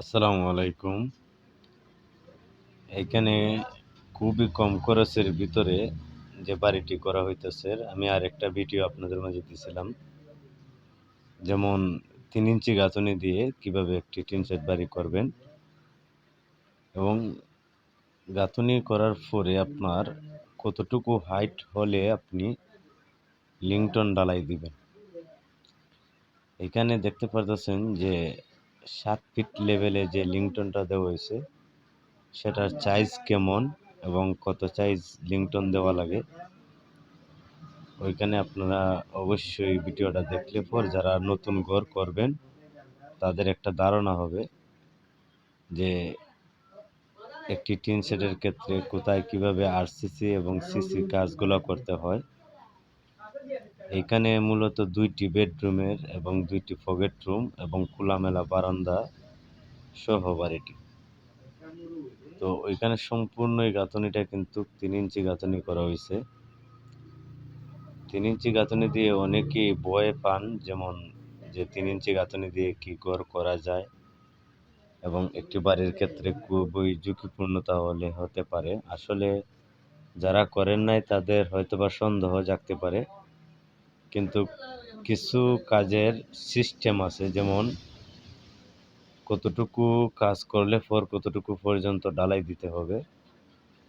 আসসালামু আলাইকুম। এখানে খুবই কম খরচের ভিতরে যে বাড়িটি করা হইতেছে, আমি আর একটা ভিডিও আপনাদের মাঝে দিয়েছিলাম যেমন তিন ইঞ্চি গাঁথনি দিয়ে কীভাবে একটি টিন সেট বাড়ি করবেন এবং গাঁথনি করার পরে আপনার কতটুকু হাইট হলে আপনি লিংটন ডালাই দিবেন। এখানে দেখতে পারতেছেন যে সাত ফিট লেভেলে যে লিংটনটা দেওয়া হয়েছে, সেটার সাইজ কেমন এবং কত সাইজ লিংটন দেওয়া লাগে, ওইখানে আপনারা অবশ্যই ভিডিওটা দেখলে পর যারা নতুন ঘর করবেন, তাদের একটা ধারণা হবে যে একটি টিন শেডের ক্ষেত্রে কোথায় কীভাবে আরসিসি এবং সিসি কাজগুলো করতে হয়। এখানে মূলত দুইটি বেডরুমের এবং দুইটি ফগেট রুম এবং খোলামেলা বারান্দা সহ বাড়িটি। তো ওইখানে সম্পূর্ণ এই গাঁথনিটা কিন্তু তিন ইঞ্চি গাঁথনি করা হয়েছে তিন ইঞ্চি গাঁথনি দিয়ে অনেকেই ভয় পান, যেমন যে তিন ইঞ্চি গাঁথনি দিয়ে কি ঘর করা যায় এবং একটি বাড়ির ক্ষেত্রে খুবই ঝুঁকিপূর্ণতা হলে হতে পারে। আসলে যারা করেন নাই তাদের হয়তোবা সন্দেহ জাগতে পারে। কিন্তু কিছু কাজের সিস্টেম আছে, যেমন কতটুকু কাজ করলে পর কতটুকু পর্যন্ত ডালাই দিতে হবে।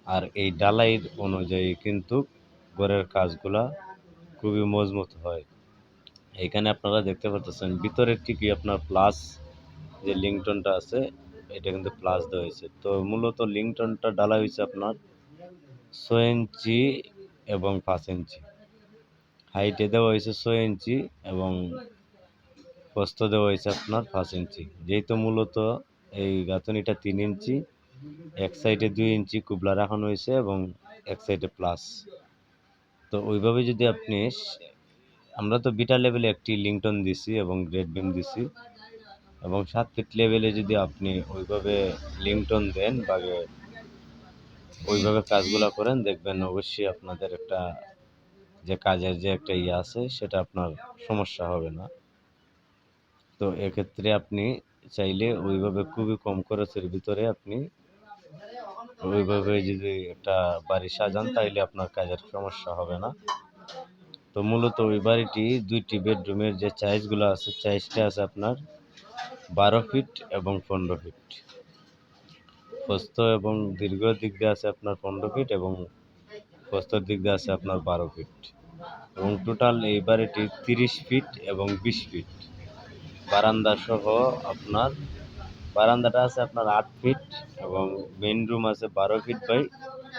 আর এই ডালাইয়ের অনুযায়ী কিন্তু ঘরের কাজগুলা খুবই মজবুত হয়। এখানে আপনারা দেখতে পাচ্ছেন ভিতরের ঠিকই আপনার প্লাস যে লিংটনটা আছে, এটা কিন্তু প্লাস দেওয়া হয়েছে। তো মূলত লিংটনটা ডালা হয়েছে আপনার ছয় ইঞ্চি এবং পাঁচ ইঞ্চি। হাইটে দেওয়া হয়েছে ছয় ইঞ্চি এবং প্রস্থ দেওয়া হয়েছে আপনার পাঁচ ইঞ্চি। যেহেতু মূলত এই গাঁথনিটা তিন ইঞ্চি, এক সাইডে দুই ইঞ্চি কুবলা রাখানো হয়েছে এবং এক সাইডে প্লাস। তো ওইভাবে যদি আপনি আমরা তো বিটা লেভেলে একটি লিংটন দিছি এবং গ্রেড বিম দিছি এবং সাত ফিট লেভেলে যদি আপনি ওইভাবে লিংটন দেন বা ওইভাবে কাজগুলো করেন, দেখবেন অবশ্যই আপনাদের একটা যে কাজের যে একটা ইয়ে আছে, সেটা আপনার সমস্যা হবে না। তো এক্ষেত্রে আপনি চাইলে ওইভাবে খুবই কম খরচের ভিতরে আপনি ওইভাবে যদি একটা বাড়ি সাজান, তাইলে আপনার কাজের সমস্যা হবে না। তো মূলত ওই বাড়িটি দুইটি বেডরুমের যে চাইজগুলো আছে, চাইজটা আছে আপনার বারো ফিট এবং পনেরো ফিট। প্রস্থ এবং দীর্ঘ দিক দিয়ে আছে আপনার পনেরো ফিট এবং প্রস্তর দিক দিয়ে আছে আপনার বারো ফিট এবং টোটাল এই বাড়িটি তিরিশ ফিট এবং বিশ ফিট বারান্দা সহ আপনার, বারান্দাটা আছে আপনার আট ফিট এবং মেন রুম আছে বারো ফিট বাই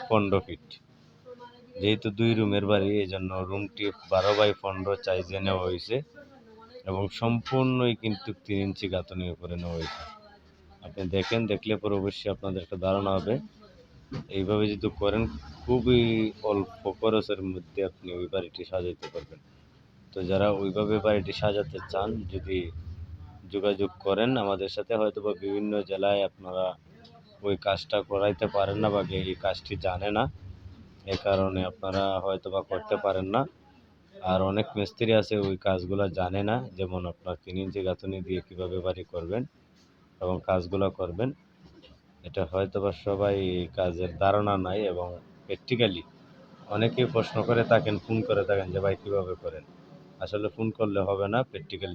পনেরো ফিট যেহেতু দুই রুমের বাড়ি এই জন্য রুমটি বারো বাই পনেরো চাইজে নেওয়া হয়েছে এবং সম্পূর্ণই কিন্তু তিন ইঞ্চি গাঁথনি উপরে নেওয়া হয়েছে। আপনি দেখেন, দেখলে পরে অবশ্যই আপনাদের একটা ধারণা হবে। এইভাবে যদি করেন, খুবই অল্প খরচের মধ্যে আপনি ওই বাড়িটি সাজাইতে পারবেন। তো যারা ওইভাবে বাড়িটি সাজাতে চান, যদি যোগাযোগ করেন আমাদের সাথে হয়তো বা বিভিন্ন জেলায় আপনারা ওই কাজটা করাইতে পারেন না বা এই কাজটি জানে না। এ কারণে আপনারা হয়তো বা করতে পারেন না। আর অনেক মিস্ত্রি আছে, ওই কাজগুলো জানে না। যেমন আপনার তিন ইঞ্চি গাঁথনি দিয়ে কীভাবে বাড়ি করবেন এবং কাজগুলো করবেন। এটা হয়তো বা সবাই কাজের ধারণা নাই এবং প্র্যাকটিক্যালি অনেকেই প্রশ্ন করে থাকেন ফোন করে থাকেন যে, ভাই, কীভাবে করেন? আসলে ফোন করলে হবে না প্র্যাকটিক্যালি